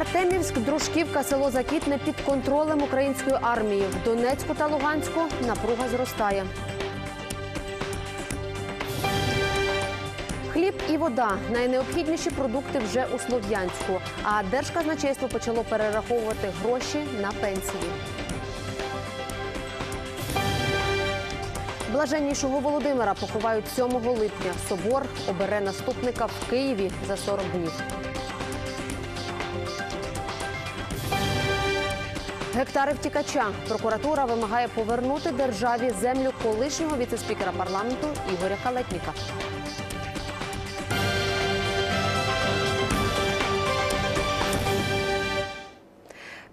Артемівськ, Дружківка, село Закітне під контролем української армії. В Донецьку та Луганську напруга зростає. Хліб і вода найнеобхідніші продукти вже у Слов'янську. А Держказначейство почало перераховувати гроші на пенсії. Блаженнішого Володимира поховають 7 липня. Собор обере наступника в Києві за 40 днів. Гектари втікача. Прокуратура вимагає повернути державі землю колишнього віцеспікера парламенту Ігоря Калетніка.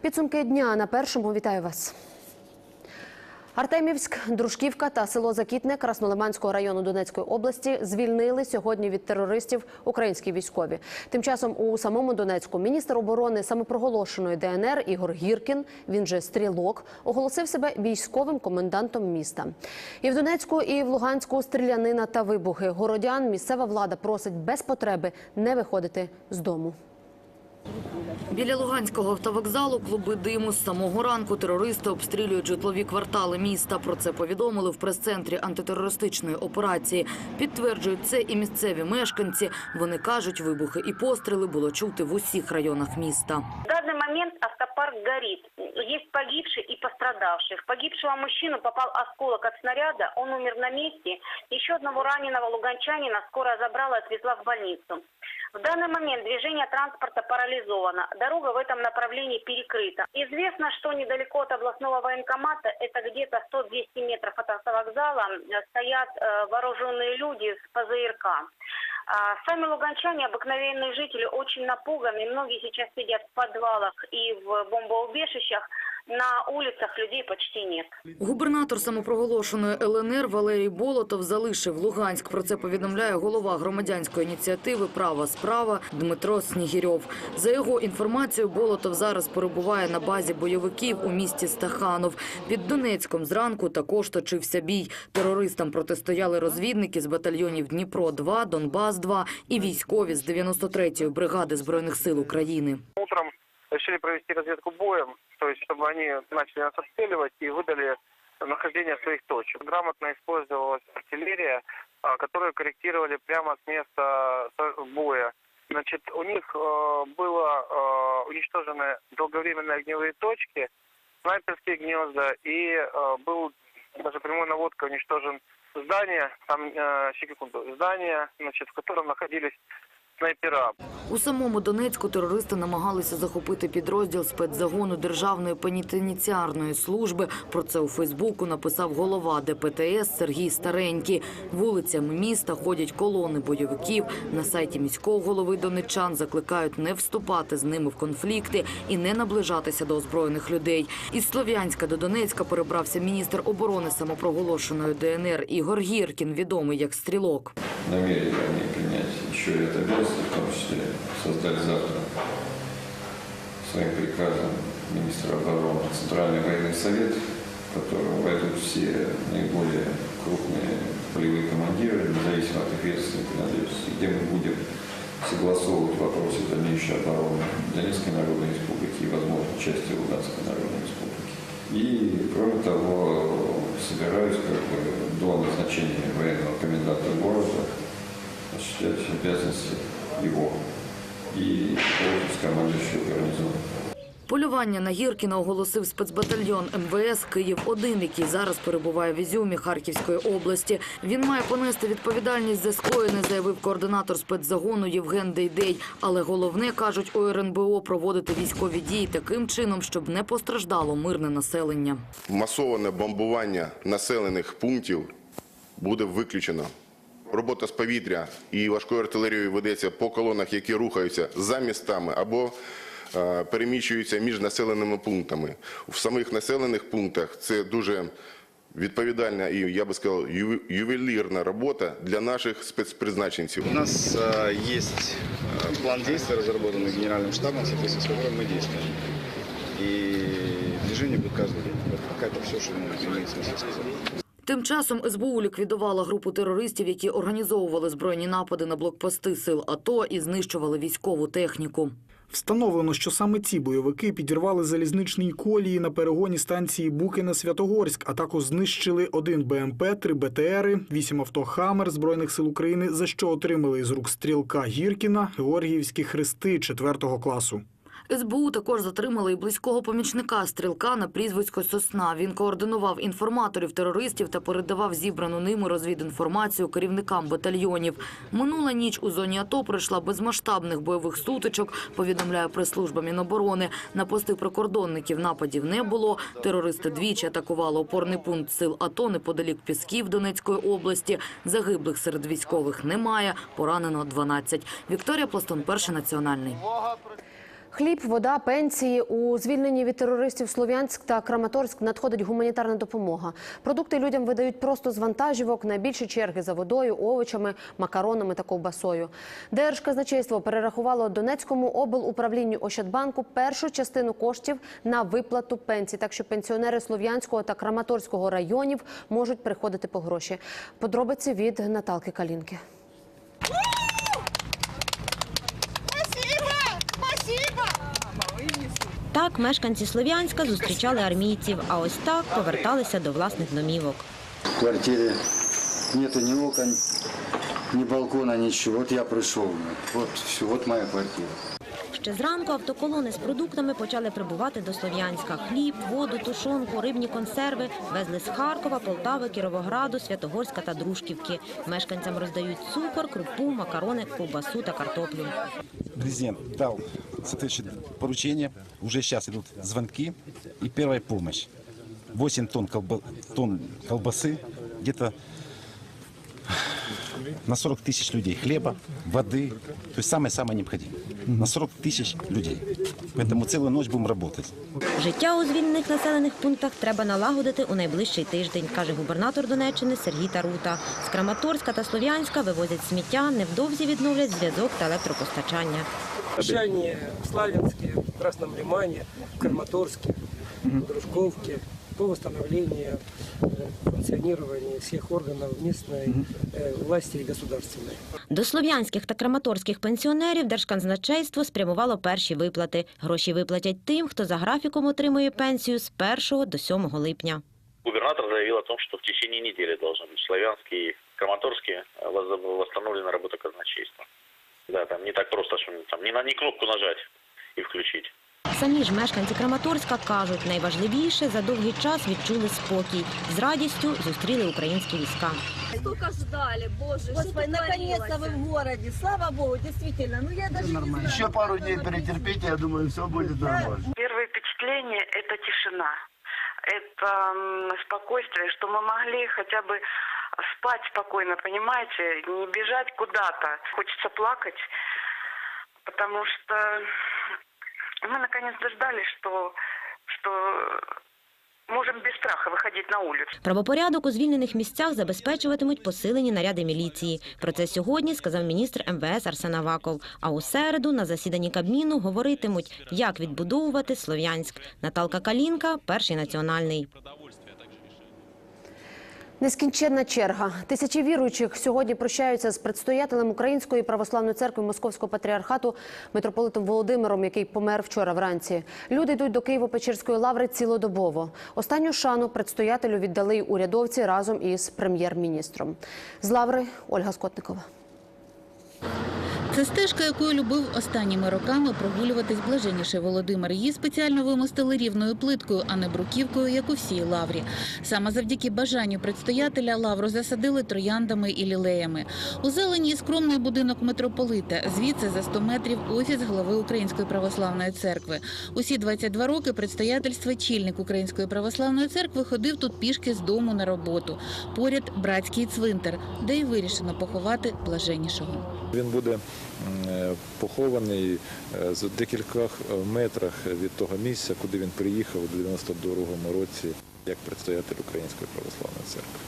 Підсумки дня на першому вітаю вас. Артемівськ, Дружківка та село Закітне Краснолиманського району Донецької області звільнили сьогодні від терористів українські військові. Тим часом у самому Донецьку міністр оборони самопроголошеної ДНР Ігор Гіркін, він же стрілок, оголосив себе військовим комендантом міста. І в Донецьку, і в Луганську стрілянина та вибухи. Городян місцева влада просить без потреби не виходити з дому. Біля Луганського автовокзалу клуби диму з самого ранку терористи обстрілюють житлові квартали міста. Про це повідомили в прес-центрі антитерористичної операції. Підтверджують це і місцеві мешканці. Вони кажуть, вибухи і постріли було чути в усіх районах міста. В данный момент автопарк горит. Есть погибшие и пострадавшие. В погибшего мужчину попал осколок от снаряда. Он умер на месте. Еще одного раненого луганчанина скорая забрала и отвезла в больницу. В данный момент движение транспорта парализовано. Дорога в этом направлении перекрыта. Известно, что недалеко от областного военкомата, это где-то 100-200 метров от автовокзала, э, стоят э, вооруженные люди с ПЗРК. А Сами луганчане, обыкновенные жители, очень напуганы. Многие сейчас сидят в подвалах и в бомбоубежищах. На улицах людей почти нет. Губернатор самопроголошеної ЛНР Валерій Болотов залишив Луганськ. Про це повідомляє голова громадянської ініціативи Права справа Дмитро Снігірьов. За його інформацією, Болотов зараз перебуває на базі бойовиків у місті Стаханов. Під Донецьком зранку також точився бій. Терористам протистояли розвідники з батальйонів Дніпро 2 Донбас 2 і військові з 93-ї бригади збройних сил України. утром решили провести разведку боем, то есть чтобы они начали нас обстреливать и выдали нахождение своих точек. Грамотно использовалась артиллерия, а, которую корректировали прямо с места боя. Значит, у них э, было э, уничтожены долговременные огневые точки, снайперские гнезда, и э, был даже прямой наводкой уничтожен здание, там, э, секунду, здание, значит, в котором находились снайпера. У самому Донецьку терористи намагалися захопити підрозділ спецзагону Державної пенітенціарної служби. Про це у Фейсбуку написав голова ДПТС Сергій Старенький. Вулицями міста ходять колони бойовиків. На сайті міського голови донеччан закликають не вступати з ними в конфлікти і не наближатися до озброєних людей. Із Слов'янська до Донецька перебрався міністр оборони самопроголошеної ДНР Ігор Гіркін, відомий як стрілок. намерены они принять еще и это обязанность, в том числе создать завтра своим приказом министра обороны Центральный военный совет, в котором войдут все наиболее крупные полевые командиры, независимо от их ведомственной принадлежности, где мы будем согласовывать вопросы дальнейшей обороны Донецкой Народной Республики и, возможно, части Луганской Народной Республики. И, кроме того, собираюсь как бы до назначения военного коменданта города осуществлять обязанности его и с командующего гарнизона. Полювання на Гіркіна оголосив спецбатальйон МВС Київ-1, який зараз перебуває в Ізюмі Харківської області. Він має понести відповідальність за скоєне, заявив координатор спецзагону Євген Дейдей. Але головне, кажуть у РНБО, проводити військові дії таким чином, щоб не постраждало мирне населення. масоване бомбування населених пунктів буде виключено Робота з повітря і важкою артилерією ведеться по колонах, які рухаються за містами або е, переміщуються між населеними пунктами. В самих населених пунктах це дуже відповідальна і я би сказав ю- ювелірна робота для наших спецпризначенців. У нас э, есть э, план действий, разработанный генеральным штабом, в соответствии с которым мы действуем. И движение будет каждый день. Вот пока это все, что имеет смысл сказать. Тим часом СБУ ліквідувала групу терористів, які організовували збройні напади на блокпости сил АТО і знищували військову техніку. Встановлено, що саме ці бойовики підірвали залізничні колії на перегоні станції Букина Святогорськ, а також знищили один БМП, три БТРи, вісім авто «Хаммер» Збройних сил України, за що отримали із рук стрілка Гіркіна Георгіївські хрести четвертого класу. СБУ також затримали і близького помічника стрілка на прізвисько Сосна. Він координував інформаторів терористів та передавав зібрану ними розвідінформацію керівникам батальйонів. Минула ніч у зоні АТО пройшла без масштабних бойових сутичок, повідомляє прес-служба Міноборони. На пости прикордонників нападів не було. Терористи двічі атакували опорний пункт сил АТО неподалік Пісків Донецької області. Загиблих серед військових немає. Поранено 12. Вікторія Пластун, перший національний. Хліб, вода, пенсії у звільненні від терористів Слов'янськ та Краматорськ надходить гуманітарна допомога. Продукти людям видають просто з вантажівок. Найбільші черги за водою, овочами, макаронами та ковбасою. Держказначейство перерахувало Донецькому облуправлінню Ощадбанку першу частину коштів на виплату пенсій. Так що пенсіонери Слов'янського та Краматорського районів можуть приходити по гроші. Подробиці від Наталки Калінки. Так мешканці Слов'янська зустрічали армійців, а ось так поверталися до власних домівок. В квартирі нету ні окон, ні балкона, нічого. От я прийшов. От, вот моя квартира. Ще зранку автоколони з продуктами почали прибувати до Слов'янська. Хліб, воду, тушонку, рибні консерви везли з Харкова, Полтави, Кіровограду, Святогорська та Дружківки. Мешканцям роздають цукор, крупу, макарони, ковбасу та картоплю. Президент дал соответствующее поручение. Уже сейчас идут звонки и первая помощь. 8 тонн, колба- тонн колбасы, где-то на 40 тысяч людей хлеба, воды, то есть самое-самое необходимое. На 40 тысяч людей. Поэтому целую ночь будем работать. Життя у звільнених населених пунктах треба налагодити у найближчий тиждень, каже губернатор Донеччини Сергій Тарута. З Краматорська та Слов'янська вивозять сміття, невдовзі відновлять зв'язок та електропостачання. Шане, Славянске, Красном Лимане, Краматорске, Дружковке по восстановлению э, функционирования всех органов местной э, власти и государственной. До слов'янських та краматорських пенсіонерів Держказначейство спрямувало перші виплати. Гроші виплатять тим, хто за графіком отримує пенсію з 1 до 7 липня. Губернатор заявил о том, что в течение недели должны быть Славянский и Краматорский э, воз- восстановлена работа казначейства. Да, там не так просто, что там не на не кнопку нажать и включить. Самі ж мешканці Краматорська кажуть, найважливіше за довгий час відчули спокій. З радістю зустріли українські війська. Сколько ждали, боже, Господи, наконец-то вы в городе, слава Богу, действительно, ну я даже не знаю. Еще пару дней перетерпите, я думаю, все будет нормально. Первое впечатление – это тишина. Это м, спокойствие, что мы могли хотя бы спать спокойно, понимаете, не бежать куда-то. Хочется плакать, потому что мы наконец дождались, что, что можемо без страха виходити на вулицю. Правопорядок у звільнених місцях забезпечуватимуть посилені наряди міліції. Про це сьогодні сказав міністр МВС Арсен Аваков. А у середу на засіданні Кабміну говоритимуть, як відбудовувати Слов'янськ. Наталка Калінка, перший національний. Нескінченна черга. Тисячі віруючих сьогодні прощаються з предстоятелем Української православної церкви Московського патріархату митрополитом Володимиром, який помер вчора вранці. Люди йдуть до Києво-Печерської лаври цілодобово. Останню шану предстоятелю віддали урядовці разом із прем'єр-міністром. З лаври Ольга Скотникова. Це стежка, якою любив останніми роками прогулюватись блаженніший Володимир. Її спеціально вимостили рівною плиткою, а не бруківкою, як у всій лаврі. Саме завдяки бажанню предстоятеля лавру засадили трояндами і лілеями. У зелені скромний будинок митрополита. Звідси за 100 метрів офіс глави Української православної церкви. Усі 22 роки предстоятельство чільник Української православної церкви ходив тут пішки з дому на роботу. Поряд братський цвинтар, де й вирішено поховати блаженнішого. Він буде похований з за декількох е, метрах від того місця, куди він приїхав у 92-му році як предстоятель Української православної церкви.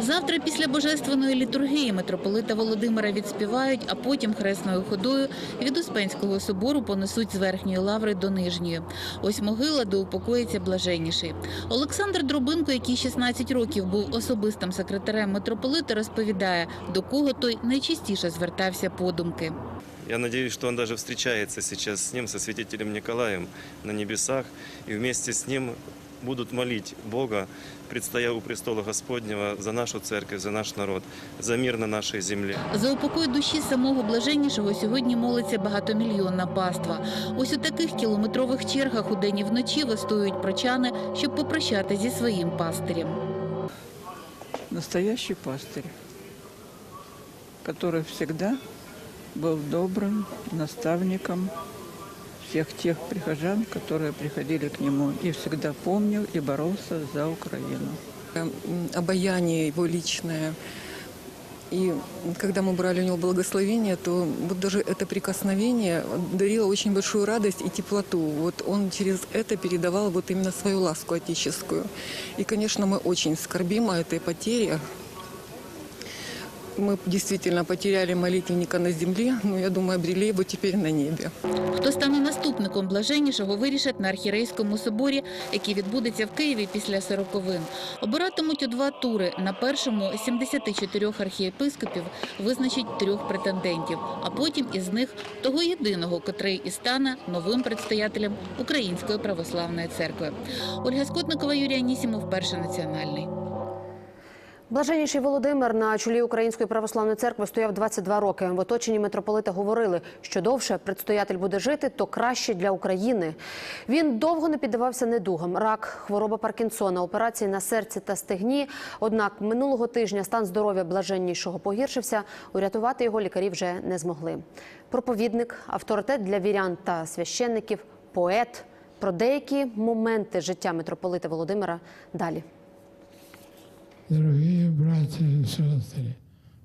Завтра після божественної літургії митрополита Володимира відспівають, а потім хресною ходою від Успенського собору понесуть з верхньої лаври до нижньої. Ось могила, де упокоїться блаженніший. Олександр Дробинко, який 16 років був особистим секретарем митрополита, розповідає, до кого той найчастіше звертався подумки. Я надеюсь, что он даже встречается сейчас с ним, со святителем Николаем на небесах, и вместе с ним будут молить Бога, предстоя у престола Господнего, за нашу церковь, за наш народ, за мир на нашей земле. За упокой душі самого блаженнішого сьогодні молиться багатомільйонна паства. Ось у таких кілометрових чергах удень і вночі вистоюють прочани, щоб попрощати зі своїм пастирем. настоящий пастырь, который всегда был добрым наставником всех тех прихожан, которые приходили к нему, и всегда помнил и боролся за Украину. М, обаяние его личное. И когда мы брали у него благословение, то вот даже это прикосновение дарило очень большую радость и теплоту. Вот он через это передавал вот именно свою ласку отеческую. И, конечно, мы очень скорбим о этой потере. Мы действительно потеряли молитвенника на земле, но я думаю, обрели его теперь на небе. Хто стане наступником блаженнішого, вирішать на архірейському соборі, який відбудеться в Києві після сороковин. Обиратимуть у два тури. На першому з 74 архієпископів визначить трьох претендентів, а потім із них того єдиного, котрий і стане новим предстоятелем Української православної церкви. Ольга Скотникова, Юрій Анісімов, Перший національний. Блаженніший Володимир на чолі Української православної церкви стояв 22 роки. В оточенні митрополита говорили, що довше предстоятель буде жити, то краще для України. Він довго не піддавався недугам. Рак, хвороба Паркінсона, операції на серці та стегні. Однак минулого тижня стан здоров'я блаженнішого погіршився. Урятувати його лікарі вже не змогли. Проповідник, авторитет для вірян та священників, поет. Про деякі моменти життя митрополита Володимира далі. Дорогие братья и сестры,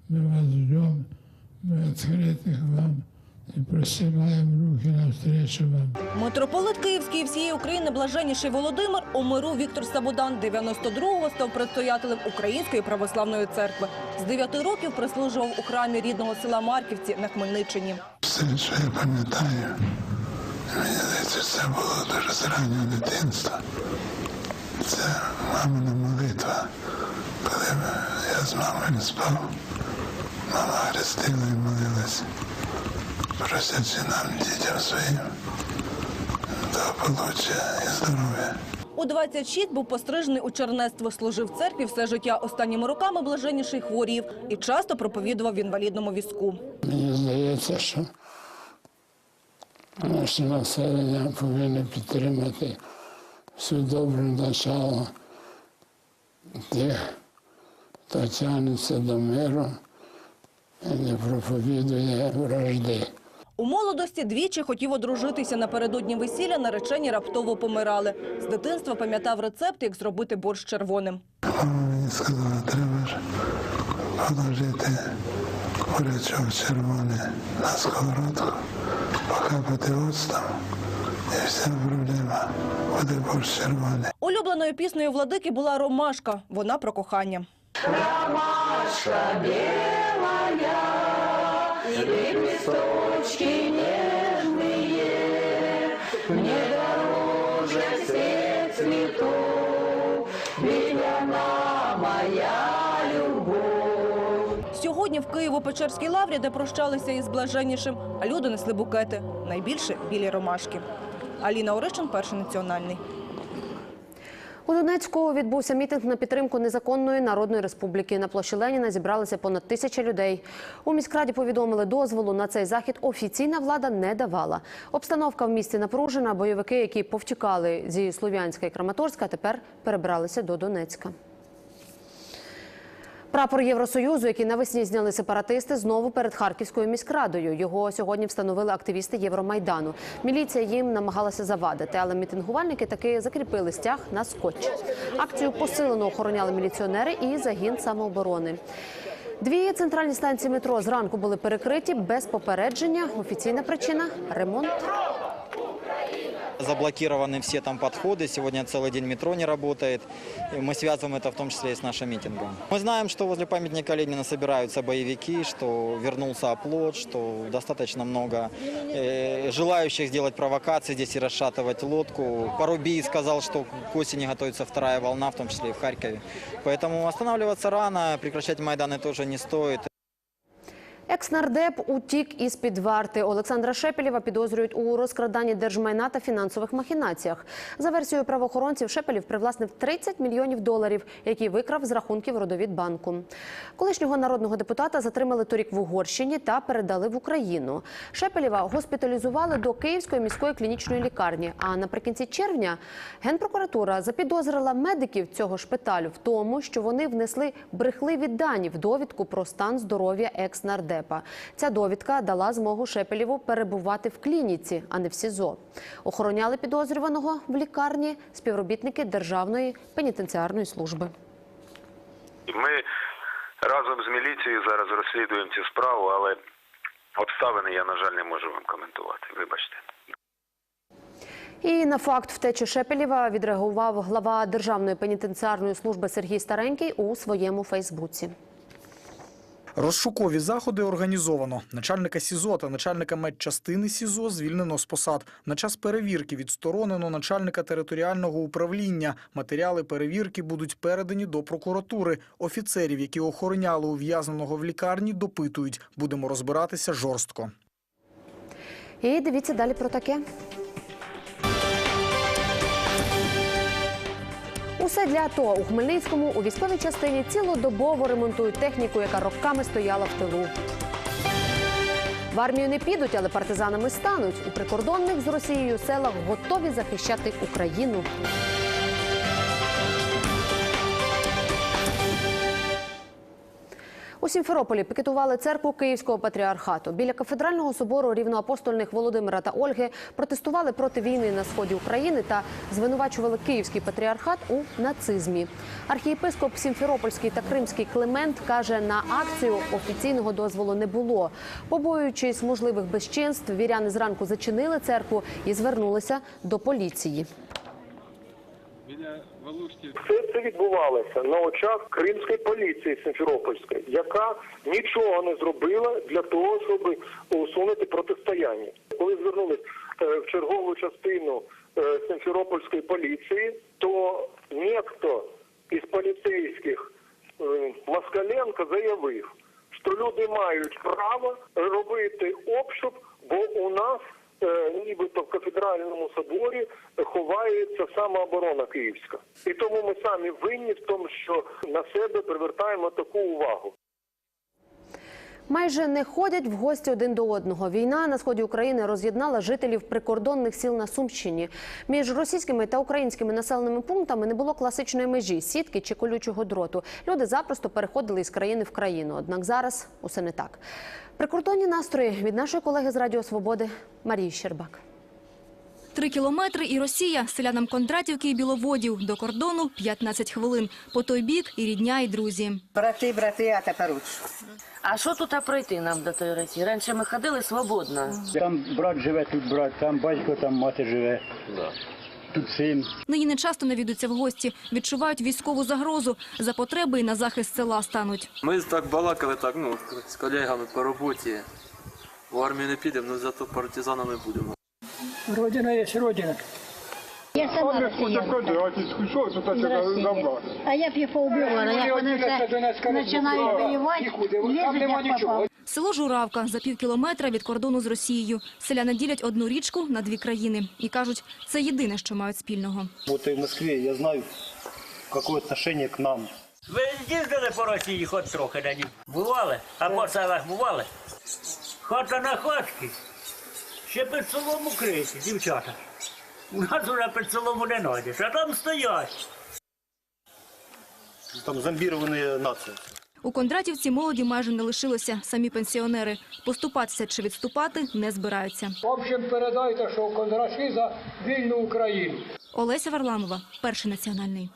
мы вас ждем, мы открыты к вам и простираем руки навстречу вам. Митрополит Київський і всієї України блаженніший Володимир у миру Віктор Сабудан 92-го став предстоятелем Української православної церкви. З 9 років прислужував у храмі рідного села Марківці на Хмельниччині. Все, що я пам'ятаю, мені здається, це було дуже з раннього дитинства. Це мамина молитва. Коли я з мамою не спав, мама хрестила і молилась, просячи нам, дітям своїм, благополуччя і здоров'я. У 26 був пострижений у чернецтво, служив в церкві все життя. Останніми роками блаженніший хворів і часто проповідував в інвалідному візку. Мені здається, що наше населення повинно підтримати всю добру начало тих, тягнеться до миру і не проповідує вражди. У молодості двічі хотів одружитися. Напередодні весілля наречені раптово помирали. З дитинства пам'ятав рецепт, як зробити борщ червоним. Мама мені сказала, треба ж положити курячок червоний на сковородку, покапати оцтом, і вся проблема буде борщ червоний. Улюбленою піснею владики була ромашка. Вона про кохання. Ромашка белая, и лепесточки нежные, мне дороже всех цветов, ведь она моя любовь. Сьогодні в Києво-Печерській лаврі, де прощалися із блаженнішим, а люди несли букети. Найбільше білі ромашки. Аліна Оришин, перший національний. У Донецьку відбувся мітинг на підтримку незаконної народної республіки. На площі Леніна зібралися понад тисяча людей. У міськраді повідомили, дозволу на цей захід офіційна влада не давала. Обстановка в місті напружена. Бойовики, які повтікали зі Слов'янська і Краматорська, тепер перебралися до Донецька. Прапор Євросоюзу, який навесні зняли сепаратисти, знову перед Харківською міськрадою. Його сьогодні встановили активісти Євромайдану. Міліція їм намагалася завадити, але мітингувальники таки закріпили стяг на скотч. Акцію посилено охороняли міліціонери і загін самооборони. Дві центральні станції метро зранку були перекриті без попередження. Офіційна причина ремонт. Заблокированы все там подходы. Сегодня целый день метро не работает. И мы связываем это в том числе и с нашим митингом. Мы знаем, что возле памятника Ленина собираются боевики, что вернулся оплот, что достаточно много э, желающих сделать провокации здесь и расшатывать лодку. Порубий сказал, что к осени готовится вторая волна, в том числе и в Харькове. Поэтому останавливаться рано, прекращать Майданы тоже не стоит. Екс-нардеп утік із під варти. Олександра Шепелєва підозрюють у розкраданні держмайна та фінансових махінаціях. За версією правоохоронців, Шепелєв привласнив 30 мільйонів доларів, які викрав з рахунків Родовідбанку. Колишнього народного депутата затримали торік в Угорщині та передали в Україну. Шепелєва госпіталізували до Київської міської клінічної лікарні. А наприкінці червня генпрокуратура запідозрила медиків цього шпиталю в тому, що вони внесли брехливі дані в довідку про стан здоров'я екс-нардепа. Ця довідка дала змогу Шепелєву перебувати в клініці, а не в СІЗО. Охороняли підозрюваного в лікарні співробітники Державної пенітенціарної служби. Ми разом з міліцією зараз розслідуємо цю справу, але обставини я, на жаль, не можу вам коментувати. Вибачте. І на факт втечі Шепелєва відреагував глава Державної пенітенціарної служби Сергій Старенький у своєму Фейсбуці. Розшукові заходи організовано. Начальника СІЗО та начальника медчастини СІЗО звільнено з посад. На час перевірки відсторонено начальника територіального управління. Матеріали перевірки будуть передані до прокуратури. Офіцерів, які охороняли ув'язненого в лікарні, допитують. Будемо розбиратися жорстко. І дивіться далі про таке. Усе для АТО у Хмельницькому у військовій частині цілодобово ремонтують техніку, яка роками стояла в тилу. В армію не підуть, але партизанами стануть. У прикордонних з Росією селах готові захищати Україну. У Сімферополі пікетували церкву Київського патріархату. Біля кафедрального собору рівноапостольних Володимира та Ольги протестували проти війни на сході України та звинувачували Київський патріархат у нацизмі. Архієпископ Сімферопольський та Кримський Климент каже, на акцію офіційного дозволу не було. Побоюючись можливих безчинств, віряни зранку зачинили церкву і звернулися до поліції. Все це відбувалося на очах кримської поліції Симферопольської, яка нічого не зробила для того, щоб усунути протистояння. Коли звернулись е, в чергову частину е, Симферопольської поліції, то ніхто із поліцейських е, Москаленко заявив, що люди мають право робити обшук, бо у нас е, нібито в кафедральному соборі ховається самооборона київська. І тому ми самі винні в тому, що на себе привертаємо таку увагу. Майже не ходять в гості один до одного. Війна на сході України роз'єднала жителів прикордонних сіл на Сумщині. Між російськими та українськими населеними пунктами не було класичної межі, сітки чи колючого дроту. Люди запросто переходили із країни в країну. Однак зараз усе не так. Прикордонні настрої від нашої колеги з Радіо Свободи Марії Щербак. Три кілометри і Росія. Селянам Кондратівки і Біловодів. До кордону 15 хвилин. По той бік і рідня, і друзі. Брати, брати, а тепер А що тут пройти нам до тої Росії? Раніше ми ходили свободно. Там брат живе, тут брат, там батько, там мати живе. Тут син. Нині не часто навідуться в гості. Відчувають військову загрозу. За потреби і на захист села стануть. Ми так балакали, так, ну, з колегами по роботі. В армію не підемо, але зато партизанами будемо. Родина є родина. Я сама росіянка. А я б їх поубивала, як вони все починають воювати, лізуть як попав. Село Журавка за пів кілометра від кордону з Росією. Селяни ділять одну річку на дві країни. І кажуть, це єдине, що мають спільного. Вот в Москве я знаю, какое отношение к нам. Ви їздили по Росії хоч трохи на ній? Бували? А по селах бували? Хата на хатки. Ще під селом укриті, дівчата. У нас уже під селом не знайдеш, а там стоять. Там зомбированные нации. У Кондратівці молоді майже не лишилося. Самі пенсіонери. Поступатися чи відступати не збираються. В общем, передайте, що кондраші за вільну Україну. Олеся Варламова, перший національний.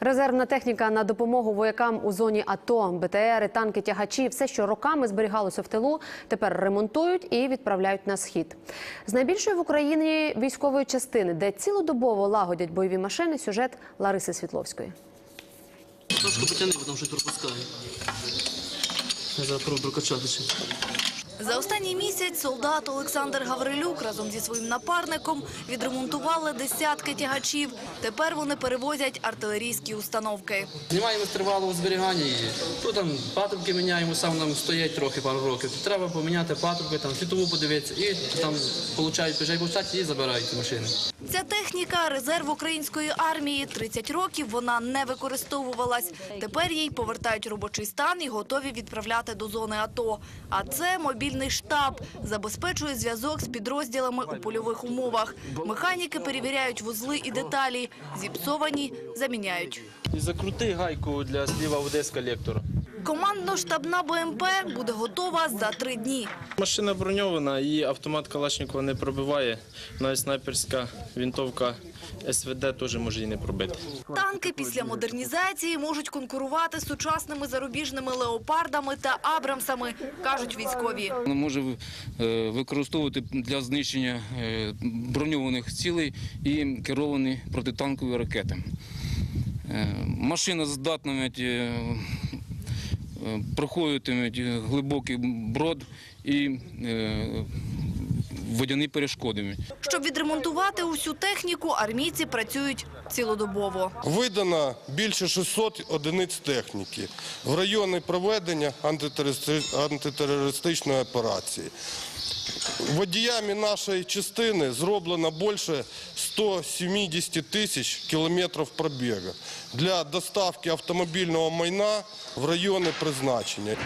Резервна техніка на допомогу воякам у зоні АТО, БТРи, танки, тягачі, все, що роками зберігалося в тилу, тепер ремонтують і відправляють на схід. З найбільшої в Україні військової частини, де цілодобово лагодять бойові машини, сюжет Лариси Світловської. Трошки потягни, бо там щось пропускає. Зараз пробую прокачати. За останній місяць солдат Олександр Гаврилюк разом зі своїм напарником відремонтували десятки тягачів. Тепер вони перевозять артилерійські установки. Знімаємо з тривалого зберігання її. Тут там патрубки міняємо, сам нам стоять трохи пару років. Треба поміняти патрубки, там світову подивитися і там получають приїжджають і забирають машини. Ця техніка – резерв української армії. 30 років вона не використовувалась. Тепер їй повертають робочий стан і готові відправляти до зони АТО. А це мобільний штаб. Забезпечує зв'язок з підрозділами у польових умовах. Механіки перевіряють вузли і деталі. Зіпсовані – заміняють. І закрути гайку для сліва води з. Командно-штабна БМП буде готова за три дні. Машина броньована, її автомат Калашникова не пробиває. Навіть снайперська винтовка СВД теж може її не пробити. Танки після модернізації можуть конкурувати з сучасними зарубіжними леопардами та абрамсами, кажуть військові. Вона може е, використовувати для знищення е, броньованих цілей і керовані протитанкові ракети. Е, Машина здатна е, проходитимуть глибокий брод і е, водяні перешкоди. Щоб відремонтувати усю техніку, армійці працюють цілодобово. Видано більше 600 одиниць техніки в райони проведення антитерористичної операції. Водіями нашої частини зроблено більше 170 тисяч кілометрів пробігу для доставки автомобільного майна в райони призначення.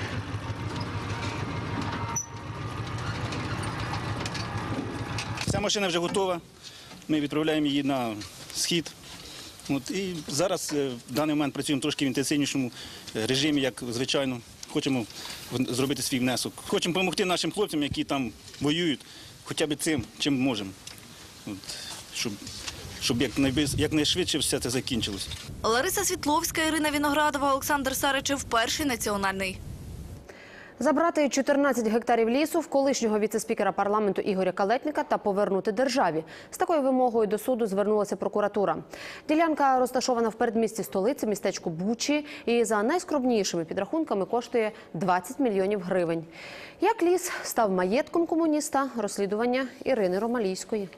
Ця машина вже готова. Ми відправляємо її на схід. От, і зараз е, в даний момент працюємо трошки в інтенсивнішому е, режимі, як звичайно. Хочемо зробити свій внесок. Хочемо допомогти нашим хлопцям, які там воюють, хоча б цим, чим можемо. От, щоб щоб якнайшвидше все це закінчилось. Лариса Світловська, Ірина Віноградова, Олександр Саричев, перший національний. Забрати 14 гектарів лісу в колишнього віцеспікера парламенту Ігоря Калетника та повернути державі. З такою вимогою до суду звернулася прокуратура. Ділянка розташована в передмісті столиці, містечку Бучі, і за найскромнішими підрахунками коштує 20 мільйонів гривень. Як ліс став маєтком комуніста? Розслідування Ірини Ромалійської.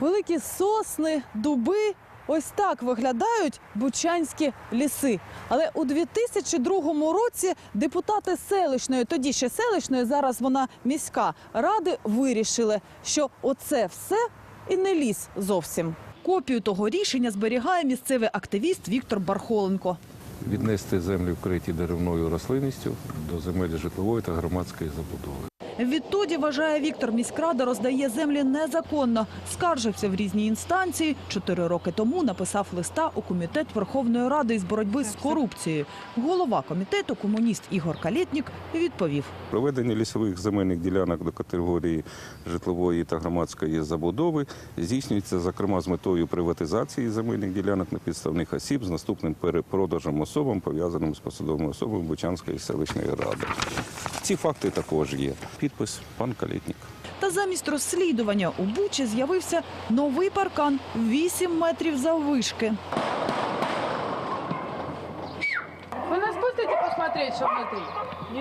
Великі сосни, дуби. Ось так виглядають бучанські ліси. Але у 2002 році депутати селищної, тоді ще селищної, зараз вона міська ради вирішили, що оце все і не ліс зовсім. Копію того рішення зберігає місцевий активіст Віктор Бархоленко. віднести землі вкриті деревною рослинністю до земель житлової та громадської забудови. Відтоді, вважає Віктор, міськрада роздає землі незаконно. Скаржився в різні інстанції. Чотири роки тому написав листа у комітет Верховної Ради із боротьби з корупцією. Голова комітету, комуніст Ігор Калєтнік, відповів. Проведення лісових земельних ділянок до категорії житлової та громадської забудови здійснюється, зокрема, з метою приватизації земельних ділянок на підставних осіб з наступним перепродажем особам, пов'язаним з посадовими особами Бучанської селищної ради. Ці факти також є. Підпис пан Калітнік. Та замість розслідування у Бучі з'явився новий паркан 8 метрів заввишки. Вы нас пустите посмотреть, что внутри?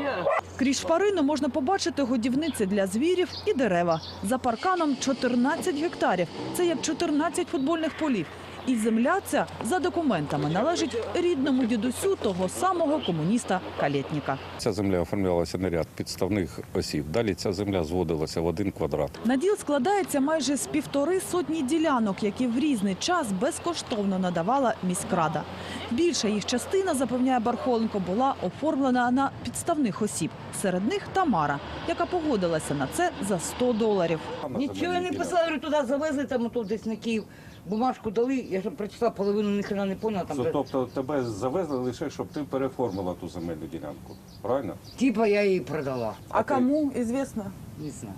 Нет. Крізь шпарину можна побачити годівниці для звірів і дерева. За парканом 14 гектарів. Це як 14 футбольних полів. І земля ця за документами належить рідному дідусю того самого комуніста Калєтніка. Ця земля оформлялася на ряд підставних осіб. Далі ця земля зводилася в один квадрат. Наділ складається майже з півтори сотні ділянок, які в різний час безкоштовно надавала міськрада. Більша їх частина, запевняє Бархоленко, була оформлена на підставних осіб. Серед них Тамара, яка погодилася на це за 100 доларів. Нічого я не писала, туди завезли, там ото десь на Київ. Бумажку дали, я ж прочитала половину, ніхрена не поняла. Там, вже- Тобто тебе завезли лише, щоб ти переформила ту земельну ділянку. Правильно? Типа я її продала. А кому известно? Не знаю.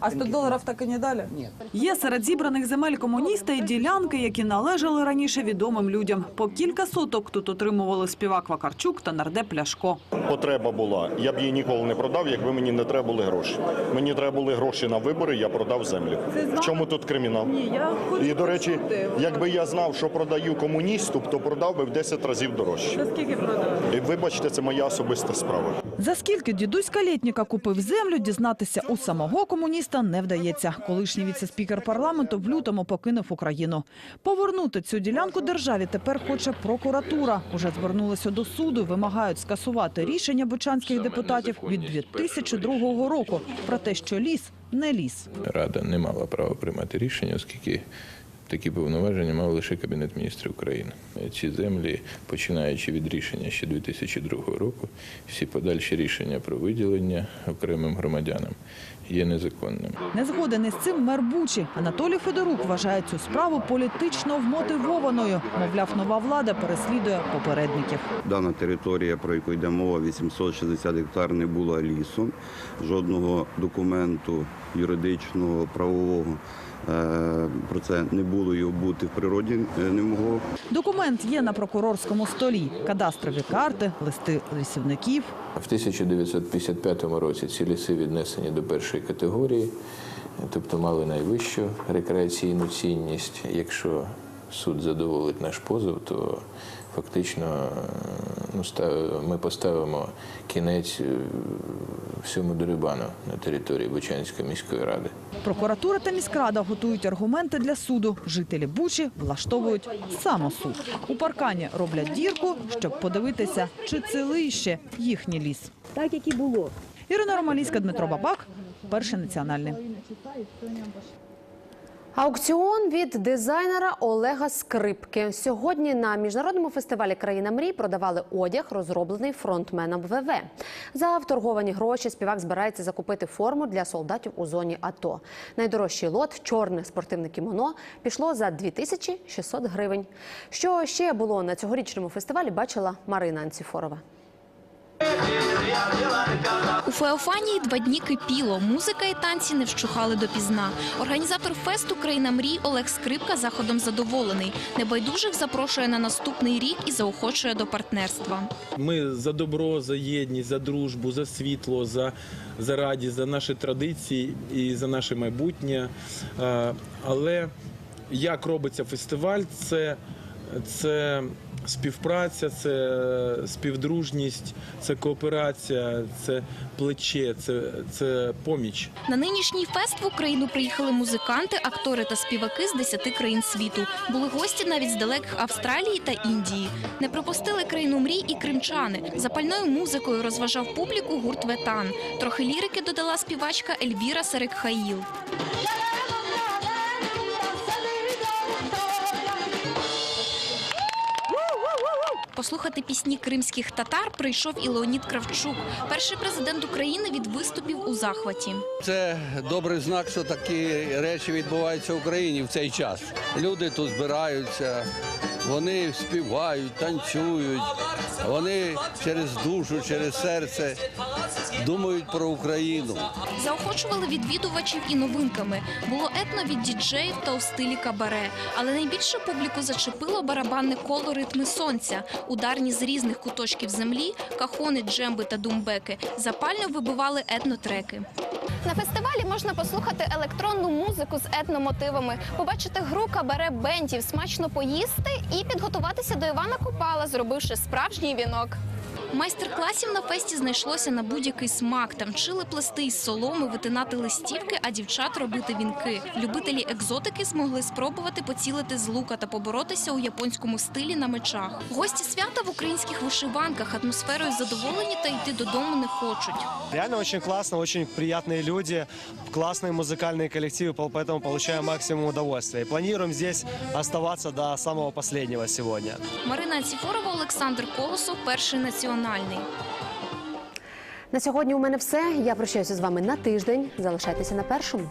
А 100 доларів так і не дали? Ні. Є серед зібраних земель комуніста і ділянки, які належали раніше відомим людям. По кілька соток тут отримували співак Вакарчук та нардеп Ляшко. Потреба була. Я б її ніколи не продав, якби мені не треба були гроші. Мені треба були гроші на вибори, я продав землю. В чому тут кримінал? Ні, я хочу І, до речі, почути. якби я знав, що продаю комуністу, то продав би в 10 разів дорожче. Скільки продали? І вибачте, це моя особиста справа. За скільки дідусь Калєтніка купив землю, дізнатися у самого комуніста не вдається. Колишній віце-спікер парламенту в лютому покинув Україну. Повернути цю ділянку державі тепер хоче прокуратура. Уже звернулися до суду, вимагають скасувати рішення бучанських депутатів від 2002 року про те, що ліс не ліс. Рада не мала права приймати рішення, оскільки такі повноваження мав лише Кабінет міністрів України. Ці землі, починаючи від рішення ще 2002 року, всі подальші рішення про виділення окремим громадянам є незаконними. Не згоден із цим мер Бучі. Анатолій Федорук вважає цю справу політично вмотивованою. Мовляв, нова влада переслідує попередників. Дана територія, про яку йде мова, 860 гектар не була лісом. Жодного документу юридичного, правового про це не було його бути в природі е, не могло. Документ є на прокурорському столі. Кадастрові карти, листи лісівників. В 1955 році ці ліси віднесені до першої категорії, тобто мали найвищу рекреаційну цінність. Якщо суд задоволить наш позов, то фактично е, ну, став- ми поставимо кінець е, всьому дерибану на території Бучанської міської ради. Прокуратура та міськрада готують аргументи для суду. Жителі Бучі влаштовують самосуд. У паркані роблять дірку, щоб подивитися, чи цілий ще їхній ліс. Так, як і було. Ірина Ромалійська, Дмитро Бабак, перший національний. Аукціон від дизайнера Олега Скрипки. Сьогодні на міжнародному фестивалі Країна мрій продавали одяг, розроблений фронтменом ВВ. За вторговані гроші співак збирається закупити форму для солдатів у зоні АТО. Найдорожчий лот чорне спортивне кімоно пішло за 2600 гривень. Що ще було на цьогорічному фестивалі, бачила Марина Анціфорова. У Феофанії два дні кипіло. Музика і танці не вщухали допізна. Організатор фесту Країна мрій Олег Скрипка заходом задоволений. Небайдужих запрошує на наступний рік і заохочує до партнерства. Ми за добро, за єдність, за дружбу, за світло, за, за радість, за наші традиції і за наше майбутнє. Е, Але як робиться фестиваль, це, це співпраця, це співдружність, це кооперація, це плече, це, це поміч. На нинішній фест в Україну приїхали музиканти, актори та співаки з 10 країн світу. Були гості навіть з далеких Австралії та Індії. Не пропустили країну мрій і кримчани. Запальною музикою розважав публіку гурт Ветан. Трохи лірики додала співачка Ельвіра Серекхаїл. Послухати пісні кримських татар прийшов і Леонід Кравчук, перший президент України від виступів у захваті. Це добрий знак, що такі речі відбуваються в Україні в цей час. Люди тут збираються, вони співають, танцюють, вони через душу, через серце думають про Україну. Заохочували відвідувачів і новинками. Було етно від діджеїв та у стилі кабаре. Але найбільше публіку зачепило барабанне коло ритми сонця. Ударні з різних куточків землі, кахони, джемби та думбеки запально вибивали етнотреки. На фестивалі можна послухати електронну музику з етномотивами, побачити гру кабаре бендів, смачно поїсти і підготуватися до Івана Купала, зробивши справжній вінок. Майстер-класів на фесті знайшлося на будь-який смак. Там вчили плести із соломи, витинати листівки, а дівчат робити вінки. Любителі екзотики змогли спробувати поцілити з лука та поборотися у японському стилі на мечах. Гості свята в українських вишиванках атмосферою задоволені та йти додому не хочуть. Реально очень классно, очень приятные люди, классные музыкальные коллективы, пол- поэтому получаем максимум удовольствия. И планируем здесь оставаться до самого последнего сегодня. Марина Анціфорова, Олександр Колосов, перший національний. На сьогодні у мене все. Я прощаюся з вами на тиждень. Залишайтеся на першому.